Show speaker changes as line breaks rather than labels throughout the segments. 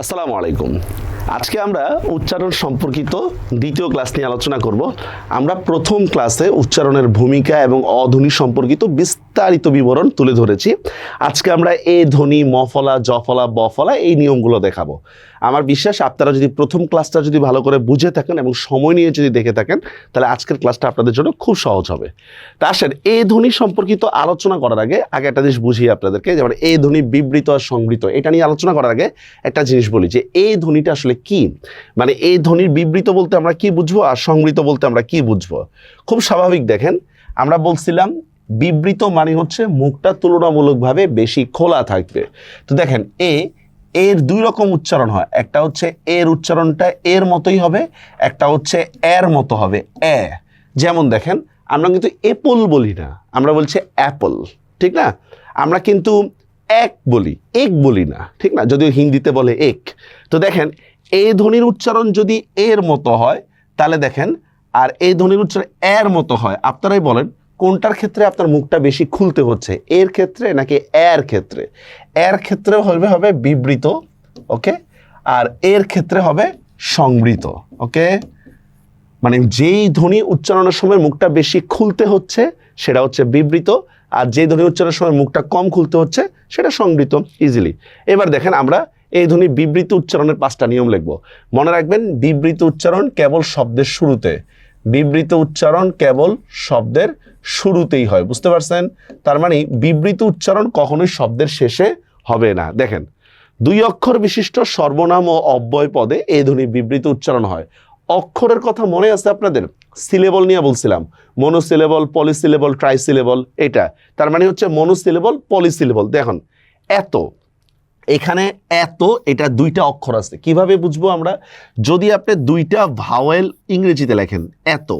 আসসালামু আলাইকুম। আজকে আমরা উচ্চারণ সম্পর্কিত দ্বিতীয় ক্লাস নিয়ে আলোচনা করব। আমরা প্রথম ক্লাসে উচ্চারণের ভূমিকা এবং অধ্বনি সম্পর্কিত বিস্তারিত বিবরণ তুলে ধরেছি। আজকে আমরা এ ধ্বনি মফলা জফলা বফলা এই নিয়মগুলো দেখাবো। আমার বিশ্বাস আপনারা যদি প্রথম ক্লাসটা যদি ভালো করে বুঝে থাকেন এবং সময় নিয়ে যদি দেখে থাকেন, তাহলে আজকের ক্লাসটা আপনাদের জন্য খুব সহজ হবে। তা আসেন, এ ধ্বনি সম্পর্কিত আলোচনা করার আগে আগে একটা জিনিস বুঝিয়ে আপনাদেরকে, যেমন এ ধ্বনি বিবৃত আর সংবৃত, এটা নিয়ে আলোচনা করার আগে একটা জিনিস বলি যে এই ধ্বনিটা আসলে কি? মানে এই ধ্বনির বিবৃত বলতে আমরা কি বুঝব আর সংবৃত বলতে আমরা কি বুঝব? খুব স্বাভাবিক দেখেন, আমরা বলছিলাম বিবৃত মানে হচ্ছে মুখটা তুলনামূলকভাবে বেশি খোলা থাকবে। তো দেখেন, এ, এর দুই রকম উচ্চারণ হয়, একটা হচ্ছে এর উচ্চারণটা এর মতোই হবে, একটা হচ্ছে এর মতো হবে, এ। যেমন দেখেন, আমরা কিন্তু এপল বলি না, আমরা বলছি অ্যাপল ঠিক না? আমরা কিন্তু এক বলি এক বলি না, ঠিক না? যদিও হিন্দিতে বলে এক তো দেখেন এই ধ্বনির উচ্চারণ যদি এর মতো হয়, তাহলে দেখেন, আর এই ধ্বনির উচ্চারণ এর মতো হয়। আপনারাই বলেন, কোনটার ক্ষেত্রে আপনার মুখটা বেশি খুলতে হচ্ছে? এর ক্ষেত্রে নাকি এর ক্ষেত্রে? এর ক্ষেত্রে হবে হবে বিবৃত, ওকে? আর এর ক্ষেত্রে হবে সংবৃত, ওকে? মানে যেই ধ্বনি উচ্চারণের সময় মুখটা বেশি খুলতে হচ্ছে, সেটা হচ্ছে বিবৃত, আর যেই ধ্বনি উচ্চারণের সময় মুখটা কম খুলতে হচ্ছে, সেটা সংবৃত ইজিলি এবার দেখেন আমরা এই ধ্বনি বিবৃত উচ্চারণের পাঁচটা নিয়ম লিখব। মনে রাখবেন, বিবৃত উচ্চারণ কেবল শব্দের শুরুতে। বিবৃত উচ্চারণ কেবল শব্দের শুরুতেই হয়, বুঝতে পারছেন? তার মানে বিবৃত উচ্চারণ কখনোই শব্দের শেষে হবে না। দেখেন, দুই অক্ষর বিশিষ্ট সর্বনাম ও অব্যয় পদে এই ধ্বনি বিবৃত উচ্চারণ হয়। অক্ষরের কথা মনে আছে আপনাদের? সিলেবল নিয়ে বলছিলাম। মনোসিলেবল, পলিসিলেবল, ট্রাইসিলেবল, এটা। তার মানে হচ্ছে মনোসিলেবল, পলিসিলেবল। দেখুন, এত এখানে এত, এটা দুইটা অক্ষর আছে। কীভাবে বুঝব আমরা? যদি আপনি দুইটা ভাওয়েল ইংরেজিতে লেখেন, এত।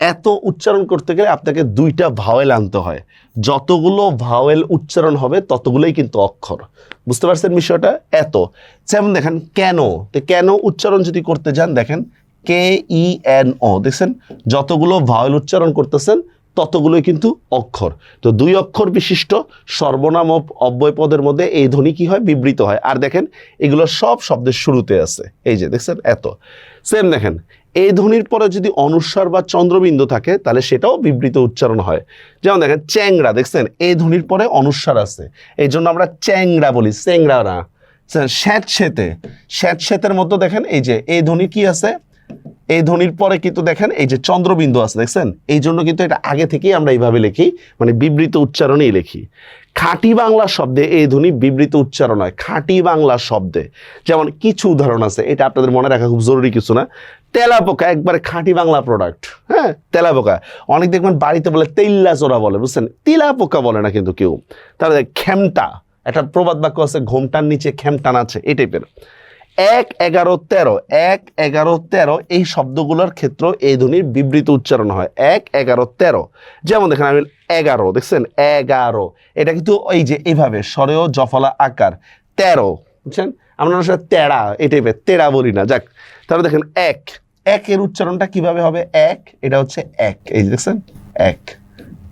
এত উচ্চারণ করতে গেলে আপনাকে দুইটা ভাওয়েল আনতে হয়। যতগুলো ভাওয়েল উচ্চারণ হবে, ততগুলোই কিন্তু অক্ষর। বুঝতে পারছেন বিষয়টা? এত। যেমন দেখেন, কেন? তো কেন উচ্চারণ যদি করতে যান, দেখেন, কে ই এন ও, দেখছেন? যতগুলো ভাওয়েল উচ্চারণ করতেছেন ততগুলোই কিন্তু অক্ষর। তো দুই অক্ষর বিশিষ্ট সর্বনাম অব্যয় পদের মধ্যে এই ধ্বনি কি হয়? বিবৃত হয়। আর দেখেন, এগুলো সব শব্দের শুরুতে আছে। এই যে, দেখছেন? এত। সেম দেখেন, এই ধ্বনির পরে যদি অনুস্বার বা চন্দ্রবিন্দু থাকে, তাহলে সেটাও বিবৃত উচ্চারণ হয়। যেমন দেখেন চ্যাংরা দেখছেন? এই ধ্বনির পরে অনুস্বার আছে। এই জন্য আমরা চ্যাংরা বলি চ্যাংরা না স্যাঁত সেতে স্যাঁত সেতের মতো দেখেন, এই যে, এই ধ্বনি কি আছে? এই ধ্বনির পরে কিন্তু দেখেন এই যে চন্দ্রবিন্দু আছে, দেখছেন? এই জন্য কিন্তু এটা আগে থেকেই আমরা এইভাবে লিখি মানে বিবৃত উচ্চারণেই লিখি। খাঁটি বাংলা শব্দে এই ধ্বনি বিবৃত উচ্চারণ হয়, খাঁটি বাংলা শব্দে। যেমন কিছু উদাহরণ আছে, এটা আপনাদের মনে রাখা খুব জরুরি কিছু না। তেলাপোকা, একবারে খাঁটি বাংলা প্রোডাক্ট হ্যাঁ? তেলাপোকা। অনেক দেখবেন বাড়িতে বলে তেল্লা চোরা বলে, বুঝছেন? তেলাপোকা বলে না কিন্তু কেউ। তাহলে খেমটা, একটা প্রবাদ বাক্য আছে, ঘোমটার নিচে খেমটান আছে, এই টাইপের এক এগারো তেরো, এক এগারো তেরো এই শব্দগুলোর ক্ষেত্রে এই ধ্বনির বিবৃত উচ্চারণ হয়। এক এগারো তেরো। যেমন দেখেন, আমি এগারো, দেখছেন? এগারো। এটা কিন্তু এই যে এইভাবে স্বরেও জফলা আকার। তেরো, বুঝছেন? আমরা আসলে তেড়া, এই টাইপের তেড়া বলি না। যাক, তাহলে দেখেন, এক। একের উচ্চারণটা কীভাবে হবে? এক, এটা হচ্ছে এক। এই যে দেখছেন? এক।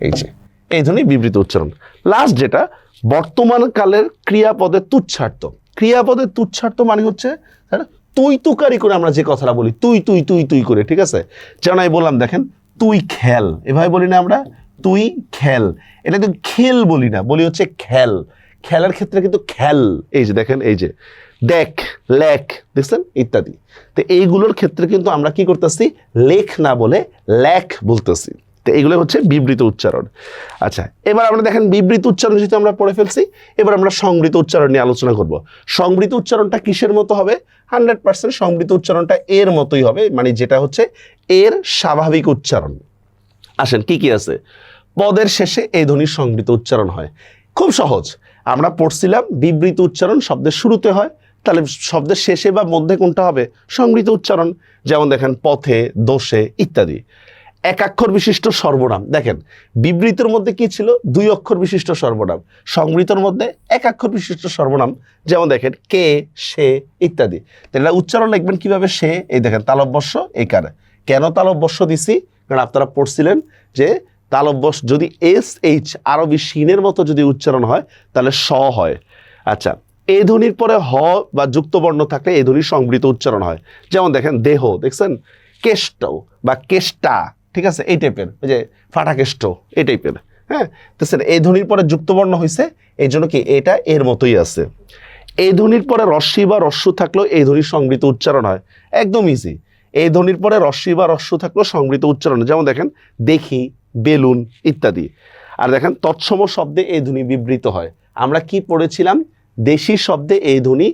এই যে, এই ধ্বনি বিবৃত উচ্চারণ। লাস্ট যেটা বর্তমান কালের ক্রিয়াপদের তুচ্ছার্থ। ক্রিয়াপদের তুচ্ছার্থ মানে হচ্ছে, তুই তুকারি করে আমরা যে কথাটা বলি, তুই তুই তুই তুই করে, ঠিক আছে? যেমন আমি বললাম, দেখেন, তুই খেল। এভাবে বলি না আমরা, তুই খেল। এটা কিন্তু খেল বলি না, বলি হচ্ছে খেল। খেলার ক্ষেত্রে কিন্তু খেল, এই যে দেখেন, এই যে, দেখ, লেখ, দেখছেন? ইত্যাদি। তো এইগুলোর ক্ষেত্রে কিন্তু আমরা কি করতেছি? লেখ না বলে লেখ বলতেছি। তো এগুলো হচ্ছে বিবৃত উচ্চারণ। আচ্ছা এবার আমরা দেখেন বিবৃত উচ্চারণ যেহেতু আমরা পড়ে ফেলছি, এবার আমরা সংবৃত উচ্চারণ নিয়ে আলোচনা করব। সংবৃত উচ্চারণটা কিসের মতো হবে? হান্ড্রেড পার্সেন্ট সংবৃত উচ্চারণটা এর মতোই হবে মানে যেটা হচ্ছে এর স্বাভাবিক উচ্চারণ। আসেন, কি কি আছে? পদের শেষে এই ধ্বনির সংবৃত উচ্চারণ হয়। খুব সহজ, আমরা পড়ছিলাম বিবৃত উচ্চারণ শব্দের শুরুতে হয়, তাহলে শব্দের শেষে বা মধ্যে কোনটা হবে? সংবৃত উচ্চারণ, যেমন দেখেন পথে, দোষে ইত্যাদি। একাক্ষর বিশিষ্ট সর্বনাম। দেখেন, বিবৃতির মধ্যে কি ছিল? দুই অক্ষর বিশিষ্ট সর্বনাম। সংবৃতর মধ্যে একাক্ষর বিশিষ্ট সর্বনাম, যেমন দেখেন, কে, সে ইত্যাদি। তাহলে উচ্চারণ লিখবেন কীভাবে? সে, এই দেখেন, তালব্যস্য, এই কারে। কেন তালব্যস্য দিছি? কারণ আপনারা পড়ছিলেন যে তালব্যস যদি এস, এইচ, আরবি শিনের মতো যদি উচ্চারণ হয়, তাহলে স হয়। আচ্ছা এ ধ্বনির পরে হ বা যুক্তবর্ণ থাকলে এ ধ্বনির সংবৃত উচ্চারণ হয়। যেমন দেখেন, দেহ, দেখছেন? কেষ্ট বা কেষ্টা। ঠিক আছে? এই টাইপের ওই যে ফাটাকেষ্ট, এই টাইপের হ্যাঁ? তো স্যার এই ধ্বনির পরে যুক্তবর্ণ হয়েছে এই জন্য কি এটা এর মতোই আছে। এই ধ্বনির পরে রস্যি বা রস্যু থাকলেও এই ধ্বনির সংবৃত উচ্চারণ হয়। একদম ইজি এই ধ্বনির পরে রস্যি বা রস্যু থাকলেও সংবৃত উচ্চারণ। যেমন দেখেন, দেখি, বেলুন ইত্যাদি। আর দেখেন, তৎসম শব্দে এই ধ্বনি বিবৃত হয়। আমরা কি পড়েছিলাম? দেশি শব্দে এই ধ্বনি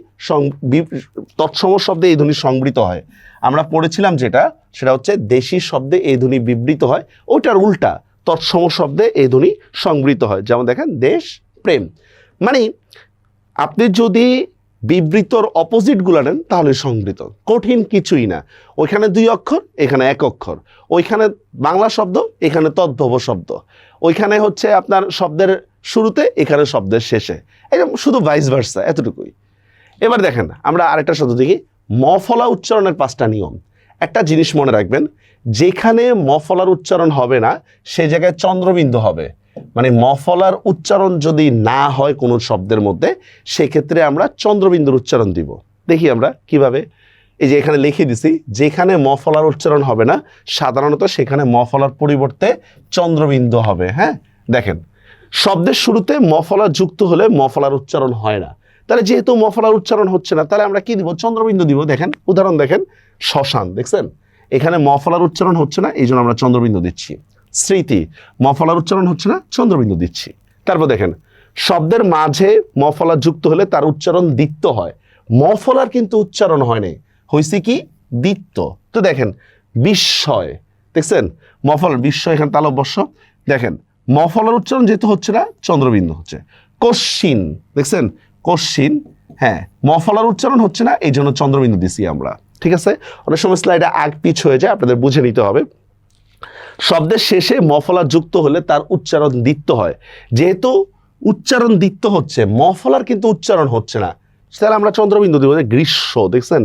তৎসম শব্দে এই ধ্বনি সংবৃত হয়। আমরা পড়েছিলাম যেটা, সেটা হচ্ছে দেশি শব্দে এই ধ্বনি বিবৃত হয় ওটার উল্টা তৎসম শব্দে এই ধ্বনি সংবৃত হয়। যেমন দেখেন, দেশ, প্রেম। মানে আপনি যদি বিবৃতর অপোজিটগুলো নেন, তাহলে সংবৃত। কঠিন কিছুই না। ওইখানে দুই অক্ষর, এখানে এক অক্ষর। ওইখানে বাংলা শব্দ, এখানে তদ্ভব শব্দ। ওইখানে হচ্ছে আপনার শব্দের শুরুতে এখানে শব্দের শেষে। এরকম শুধু ভাইস ভার্সা এতটুকুই। এবার দেখেন, আমরা আরেকটা শব্দ দেখি। মফলা উচ্চারণের পাঁচটা নিয়ম। একটা জিনিস মনে রাখবেন, যেখানে মফলার উচ্চারণ হবে না, সে জায়গায় চন্দ্রবিন্দু হবে। মানে মফলার উচ্চারণ যদি না হয় কোনো শব্দের মধ্যে, সেক্ষেত্রে আমরা চন্দ্রবিন্দুর উচ্চারণ দিব। দেখি আমরা কীভাবে। এই যে এখানে লিখে দিছি, যেখানে মফলার উচ্চারণ হবে না, সাধারণত সেখানে মফলার পরিবর্তে চন্দ্রবিন্দু হবে হ্যাঁ? দেখেন শব্দের শুরুতে মফলা যুক্ত হলে মফলার উচ্চারণ হয় না। তাহলে যেহেতু মফলার উচ্চারণ হচ্ছে না, তাহলে আমরা কি দিব? চন্দ্রবিন্দু দিব, দেখেন, উদাহরণ দেখেন, শ্মশান, দেখছেন? এখানে মফলার উচ্চারণ হচ্ছে না, এই জন্য আমরা চন্দ্রবিন্দু দিচ্ছি। স্মৃতি, মফলার উচ্চারণ হচ্ছে না, চন্দ্রবিন্দু দিচ্ছি। তারপর দেখেন, শব্দের মাঝে মফলা যুক্ত হলে তার উচ্চারণ দিত্য হয়। মফলার কিন্তু উচ্চারণ হয় নাই হয়েছে কি? দিত্য তো দেখেন, বিস্ময়, দেখছেন? মফলার বিস্ময় এখানে তালব্যস্য। দেখেন মফলার উচ্চারণ যেহেতু হচ্ছে না, চন্দ্রবিন্দু হচ্ছে। কশ্চিন, দেখছেন? কশ্চিন হ্যাঁ মফলার উচ্চারণ হচ্ছে না, এই জন্য চন্দ্রবিন্দু দিছি আমরা। ঠিক আছে? অনেক সময় স্লাইডে আগ পিছ হয়ে যায়, আপনাদের বুঝে নিতে হবে। শব্দের শেষে মফলা যুক্ত হলে তার উচ্চারণ দিত্য হয়। যেহেতু উচ্চারণ দিত্য হচ্ছে মফলার কিন্তু উচ্চারণ হচ্ছে না। তাহলে আমরা চন্দ্রবিন্দু দিব গ্রীষ্ম, দেখছেন?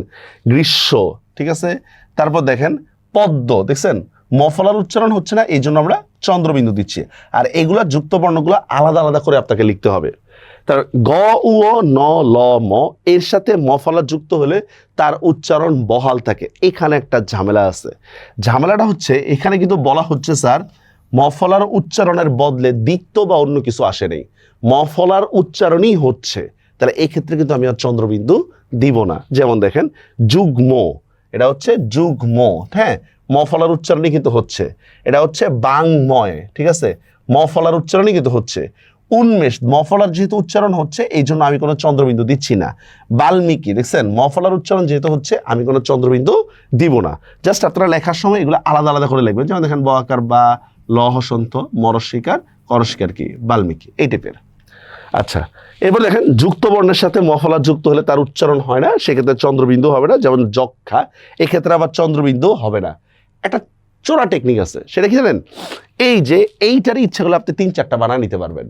গ্রীষ্ম, ঠিক আছে? তারপর দেখেন, পদ্ম, দেখছেন? মফলার উচ্চারণ হচ্ছে না, এই জন্য আমরা চন্দ্রবিন্দু দিচ্ছি। আর এগুলা যুক্ত বর্ণগুলো আলাদা আলাদা করে আপনাকে লিখতে হবে। তার গ, উ ন, ল, ম, এর সাথে মফলা যুক্ত হলে তার উচ্চারণ বহাল থাকে। এখানে একটা ঝামেলা আছে। ঝামেলাটা হচ্ছে, এখানে কিন্তু বলা হচ্ছে, স্যার মফলার উচ্চারণের বদলে দ্বিত্ব বা অন্য কিছু আসে নেই। মফলার উচ্চারণই হচ্ছে। তাহলে এই ক্ষেত্রে কিন্তু আমি আর চন্দ্রবিন্দু দিব না। যেমন দেখেন, যুগ্ম, এটা হচ্ছে যুগ্ম হ্যাঁ? মফলার উচ্চারণই কিন্তু হচ্ছে। এটা হচ্ছে বাংময়, ঠিক আছে? মফলার উচ্চারণই কিন্তু হচ্ছে। উন্মেষ, মফলার যেহেতু উচ্চারণ হচ্ছে এই জন্য আমি কোনো চন্দ্রবিন্দু দিচ্ছি না। বাল্মীকি, দেখছেন? মফলার উচ্চারণ যেহেতু হচ্ছে, আমি কোনো চন্দ্রবিন্দু দিব না। জাস্ট আপনারা লেখার সময় এগুলো আলাদা আলাদা করে লিখবেন। যেমন দেখেন ব আকার বা লহসন্ত হসন্ত মরস্বীকার করস্বীকার কি? বাল্মীকি, এই টাইপের। আচ্ছা এবার দেখেন যুক্ত বর্ণের সাথে মফলা যুক্ত হলে তার উচ্চারণ হয় না, সেক্ষেত্রে চন্দ্রবিন্দু হবে না। যেমন যক্ষা, এক্ষেত্রে আবার চন্দ্রবিন্দু হবে না। একটা চোরা টেকনিক আছে, সেটা কি জানেন? এই যে এইটারই ইচ্ছা করলে আপনি তিন চারটা বানা নিতে পারবেন,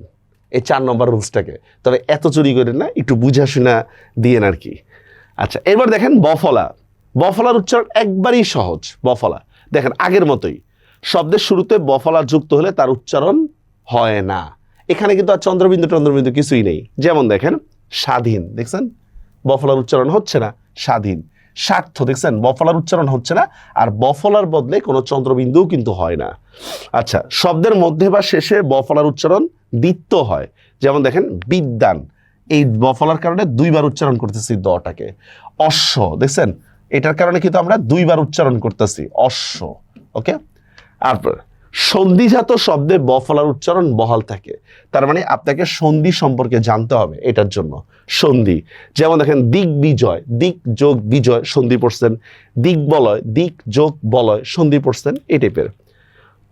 এই চার নম্বর রুলসটাকে তবে এত চুরি করেন না, একটু বুঝা শোনা দিয়েন আর কি। আচ্ছা এবার দেখেন বফলা। বফলার উচ্চারণ একবারই সহজ, বফলা। দেখেন, আগের মতোই। শব্দের শুরুতে বফলা যুক্ত হলে তার উচ্চারণ হয় না। এখানে কিন্তু আর চন্দ্রবিন্দু চন্দ্রবিন্দু কিছুই নেই। যেমন দেখেন, স্বাধীন। দেখছেন? বফলার উচ্চারণ হচ্ছে না, স্বাধীন। স্বার্থ, দেখছেন? বফলার উচ্চারণ হচ্ছে না, আর বফলার বদলে কোনো চন্দ্রবিন্দুও কিন্তু হয় না। আচ্ছা শব্দের মধ্যে বা শেষে বফলার উচ্চারণ দ্বিত্ব হয়। যেমন দেখেন, বিদ্যান। এই বফলার কারণে দুইবার উচ্চারণ করতেছি দটাকে। অশ্ব, দেখছেন? এটার কারণে কিন্তু আমরা দুইবার উচ্চারণ করতেছি, অশ্ব, ওকে? তারপর সন্ধিজাত শব্দে বফলার উচ্চারণ বহাল থাকে। তার মানে আপনাকে সন্ধি সম্পর্কে জানতে হবে এটার জন্য। সন্ধি। যেমন দেখেন, দিক বিজয়, দিক যোগ বিজয়, সন্ধি পড়ছেন। দিক বলয়, দিক যোগ বলয়, সন্ধি পড়ছেন এই টাইপের।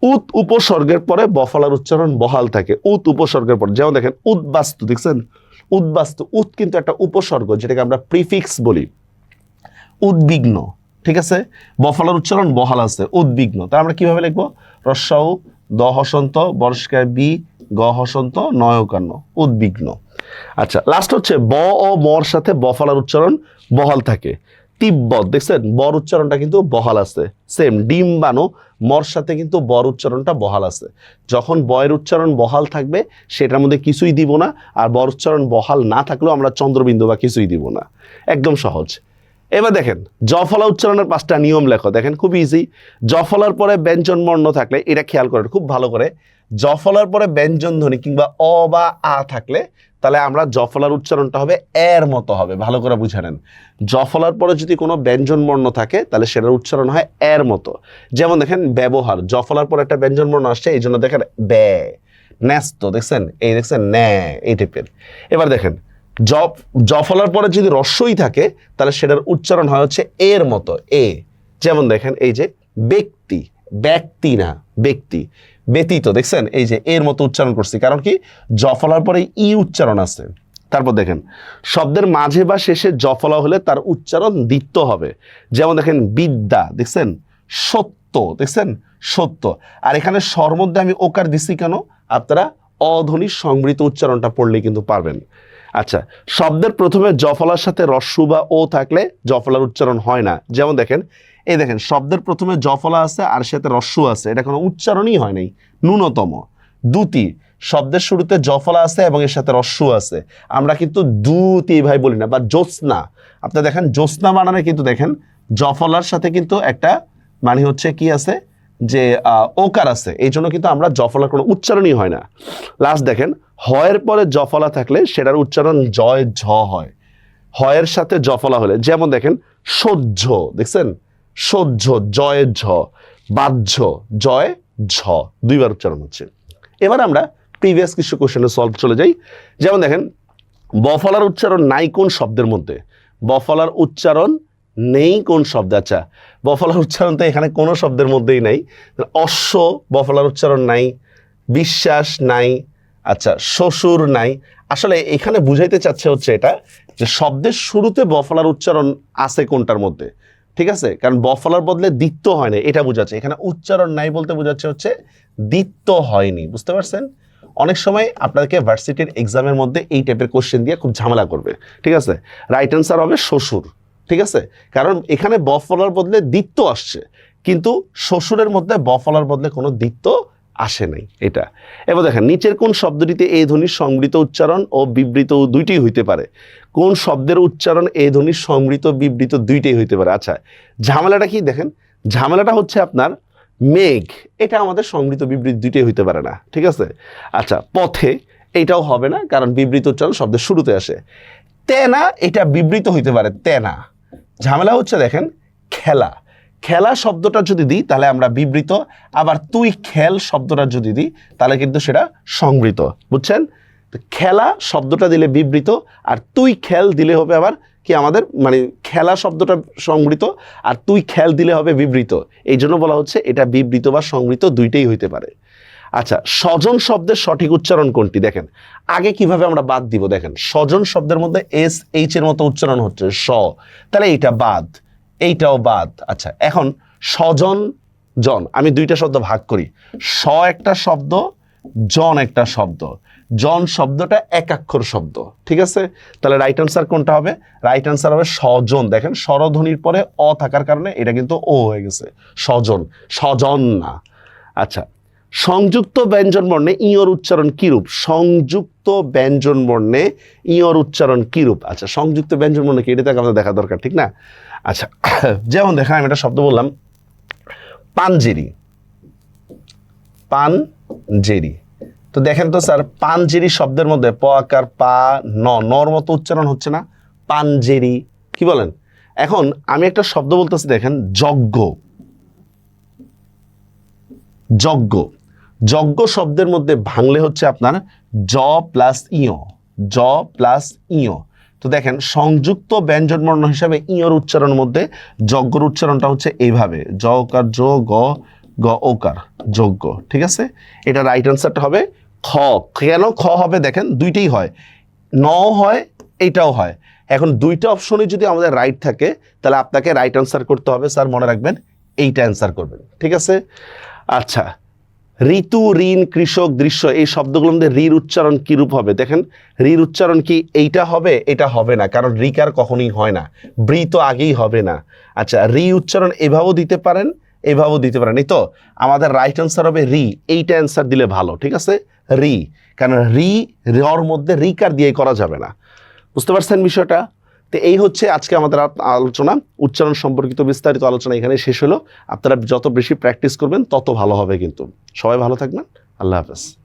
উত উপসর্গের পরে বফলার উচ্চারণ বহাল থাকে। উত উপসর্গের পর, যেমন দেখেন উদ্বাস্তু দেখছেন? উদ্বাস্তু উত কিন্তু একটা উপসর্গ, যেটাকে আমরা প্রিফিক্স বলি। উদ্বিগ্ন, ঠিক আছে? বফলার উচ্চারণ বহাল আছে, উদ্বিগ্ন। তার আমরা কীভাবে লিখব? রস্যাউ দ হসন্ত বর্ষকার বি, গ হসন্ত, নয়কান্ন, উদ্বিগ্ন। আচ্ছা লাস্ট হচ্ছে ব ও মর সাথে বফলার উচ্চারণ বহাল থাকে। তিব্বত, দেখছেন? বর উচ্চারণটা কিন্তু বহাল আছে। সেম ডিম বানো মর সাথে কিন্তু বর উচ্চারণটা বহাল আছে। যখন বয়ের উচ্চারণ বহাল থাকবে, সেটার মধ্যে কিছুই দিব না। আর বর উচ্চারণ বহাল না থাকলেও আমরা চন্দ্রবিন্দু বা কিছুই দিব না। একদম সহজ। এবার দেখেন, জফলা উচ্চারণের পাঁচটা নিয়ম লেখো। দেখেন, খুব ইজি জফলার পরে ব্যঞ্জন বর্ণ থাকলে, এটা খেয়াল করেন, খুব ভালো করে। জফলার পরে ব্যঞ্জন ধ্বনি কিংবা অ বা আ থাকলে, তাহলে আমরা জফলার উচ্চারণটা হবে এর মতো হবে, ভালো করে বুঝে নেন। জফলার পরে যদি কোনো ব্যঞ্জন বর্ণ থাকে, তাহলে সেটার উচ্চারণ হয় এর মতো। যেমন দেখেন, ব্যবহার, জফলার পরে একটা ব্যঞ্জন বর্ণ আসছে, এই জন্য দেখেন ব্যা ন্যস্ত, দেখছেন? এই দেখছেন ন্যা এই টাইপের এবার দেখেন জফ জফলার পরে যদি রস্যই থাকে, তাহলে সেটার উচ্চারণ হয় হচ্ছে এর মতো, এ। যেমন দেখেন, এই যে ব্যক্তি ব্যক্তি না, ব্যক্তি, ব্যতীত, দেখছেন? এই যে এর মতো উচ্চারণ করছি, কারণ কি? জফলার পরে ই উচ্চারণ আছে। তারপর দেখেন, শব্দের মাঝে বা শেষে জফলা হলে তার উচ্চারণ দ্বিত্ব হবে। যেমন দেখেন, বিদ্যা, দেখছেন? সত্য দেখছেন? সত্য। আর এখানে স্বর মধ্যে আমি ওকার দিছি কেন? আপনারা অধ্বনি সংবৃত উচ্চারণটা পড়লে কিন্তু পারবেন। আচ্ছা শব্দের প্রথমে জফলার সাথে রস্যু বা ও থাকলে জফলার উচ্চারণ হয় না। যেমন দেখেন, এই দেখেন, শব্দের প্রথমে জফলা আছে আর সাথে রস্যু আছে। এটা কোনো উচ্চারণই হয় নাই, ন্যূনতম। দুতি, শব্দের শুরুতে জফলা আছে এবং এর সাথে রস্যু আছে। আমরা কিন্তু দুতি ভাই বলি না, বা জ্যোৎস্না। আপনি দেখেন, জ্যোৎস্না বানানে কিন্তু দেখেন, জফলার সাথে কিন্তু একটা মানে হচ্ছে কি আছে, যে ওকার আছে। এই জন্য কিন্তু আমরা জফলার কোনো উচ্চারণই হয় না। লাস্ট দেখেন হয়ের পরে জফলা থাকলে সেটার উচ্চারণ জয় ঝ হয়। হয়ের সাথে জফলা হলে, যেমন দেখেন, সহ্য, দেখছেন? সহ্য, জয় ঝ, বাহ্য, জয় ঝ, দুইবার উচ্চারণ হচ্ছে। এবার আমরা প্রিভিয়াস কিছু কোশ্চেনে সলভ চলে যাই। যেমন দেখেন, বফলার উচ্চারণ নাই কোন শব্দের মধ্যে? বফলার উচ্চারণ নেই কোন শব্দ? আচ্ছা বফলার উচ্চারণ তো এখানে কোনো শব্দের মধ্যেই নাই। অশ্ব, বফলার উচ্চারণ নাই। বিশ্বাস নাই। আচ্ছা শ্বশুর নাই। আসলে এখানে বুঝাইতে চাচ্ছে হচ্ছে এটা, যে শব্দের শুরুতে বফলার উচ্চারণ আছে কোনটার মধ্যে, ঠিক আছে? কারণ বফলার বদলে দ্বিত্ব হয় না, এটা বোঝাচ্ছে। এখানে উচ্চারণ নাই বলতে বোঝাচ্ছে হচ্ছে দ্বিত্ব হয়নি, বুঝতে পারছেন? অনেক সময় আপনাদেরকে ভার্সিটির এক্সামের মধ্যে এই টাইপের কোশ্চেন দিয়ে খুব ঝামেলা করবে, ঠিক আছে? রাইট অ্যান্সার হবে শ্বশুর, ঠিক আছে? কারণ এখানে বফলার বদলে দ্বিত্ব আসছে, কিন্তু শ্বশুরের মধ্যে বফলার বদলে কোনো দ্বিত্ব আসে নাই এটা। এবার দেখেন, নিচের কোন শব্দটিতে এই ধ্বনির সংবৃত উচ্চারণ ও বিবৃত দুইটি হইতে পারে? কোন শব্দের উচ্চারণ এই ধ্বনির সংবৃত বিবৃত দুইটাই হইতে পারে? আচ্ছা ঝামেলাটা কি দেখেন? ঝামেলাটা হচ্ছে আপনার মেঘ। এটা আমাদের সংবৃত বিবৃত দুইটাই হইতে পারে না, ঠিক আছে? আচ্ছা পথে এটাও হবে না, কারণ বিবৃত উচ্চারণ শব্দের শুরুতে আসে। তেনা, এটা বিবৃত হইতে পারে, তেনা। ঝামেলা হচ্ছে দেখেন, খেলা। খেলা শব্দটা যদি দিই, তাহলে আমরা বিবৃত। আবার তুই খেল শব্দটা যদি দিই, তাহলে কিন্তু সেটা সংবৃত। বুঝছেন? খেলা শব্দটা দিলে বিবৃত, আর তুই খেল দিলে হবে আবার কি আমাদের মানে খেলা শব্দটা সংবৃত, আর তুই খেল দিলে হবে বিবৃত। এই জন্য বলা হচ্ছে এটা বিবৃত বা সংবৃত দুইটাই হইতে পারে। আচ্ছা স্বজন শব্দের সঠিক উচ্চারণ কোনটি? দেখেন, আগে কীভাবে আমরা বাদ দিব? দেখেন, স্বজন শব্দের মধ্যে এস এইচ এর মতো উচ্চারণ হচ্ছে স। তাহলে এটা বাদ। এইটাও বাদ। আচ্ছা এখন স্বজন, জন, আমি দুইটা শব্দ ভাগ করি। স একটা শব্দ, জন একটা শব্দ। জন শব্দটা একাক্ষর শব্দ, ঠিক আছে? তাহলে রাইট আনসার কোনটা হবে? রাইট আনসার হবে স্বজন। দেখেন, স্বরধ্বনির পরে অ থাকার কারণে এটা কিন্তু ও হয়ে গেছে, স্বজন স্বজন না। আচ্ছা সংযুক্ত ব্যঞ্জন বর্ণে ইয়র উচ্চারণ কিরূপ? সংযুক্ত ব্যঞ্জন বর্ণে ইয়র উচ্চারণ কিরূপ? আচ্ছা সংযুক্ত ব্যঞ্জন বর্ণে কি? এটা আমাদের দেখা দরকার, ঠিক না? আচ্ছা যেমন দেখা আমি একটা শব্দ বললাম পাঞ্জেরি পানজেরি। তো দেখেন তো স্যার, পানজেরি শব্দের মধ্যে প আকার, পা, ন, নর মতো উচ্চারণ হচ্ছে না। পানজেরি, কি বলেন? এখন আমি একটা শব্দ বলতেছি, দেখেন, যজ্ঞ। যজ্ঞ। যজ্ঞ শব্দের মধ্যে ভাঙলে হচ্ছে আপনার জ প্লাস ইয়। জ প্লাস ইয়। তো দেখেন, সংযুক্ত ব্যঞ্জনবর্ণ হিসাবে ইয়র উচ্চারণের মধ্যে যজ্ঞর উচ্চারণটা হচ্ছে এইভাবে জ ওকার জ গ গ, ওকার, যজ্ঞ, ঠিক আছে? এটা রাইট অ্যান্সারটা হবে খ। কেন খ হবে? দেখেন, দুইটাই হয়। ন হয় এইটাও হয়। এখন দুইটা অপশনই যদি আমাদের রাইট থাকে, তাহলে আপনাকে রাইট অ্যান্সার করতে হবে। স্যার, মনে রাখবেন, এইটা অ্যান্সার করবেন, ঠিক আছে? আচ্ছা ঋতু, ঋণ, কৃষক, দৃশ্য, এই শব্দগুলোর মধ্যে রির উচ্চারণ কীরূপ হবে? দেখেন রির উচ্চারণ কি এইটা হবে, এটা হবে না, কারণ রিকার কখনোই হয় না, ব্রি তো আগেই হবে না। আচ্ছা রি উচ্চারণ এভাবেও দিতে পারেন, এভাবেও দিতে পারেন। এই তো, আমাদের রাইট অ্যান্সার হবে রি এইটা অ্যান্সার দিলে ভালো, ঠিক আছে? রি কারণ রি রর মধ্যে রিকার দিয়ে করা যাবে না। বুঝতে পারছেন বিষয়টা? তো এই হচ্ছে আজকে আমাদের আলোচনা। উচ্চারণ সম্পর্কিত বিস্তারিত আলোচনা এখানে শেষ হলো। আপনারা যত বেশি প্র্যাকটিস করবেন, তত ভালো হবে কিন্তু। সবাই ভালো থাকবেন। আল্লাহ হাফেজ।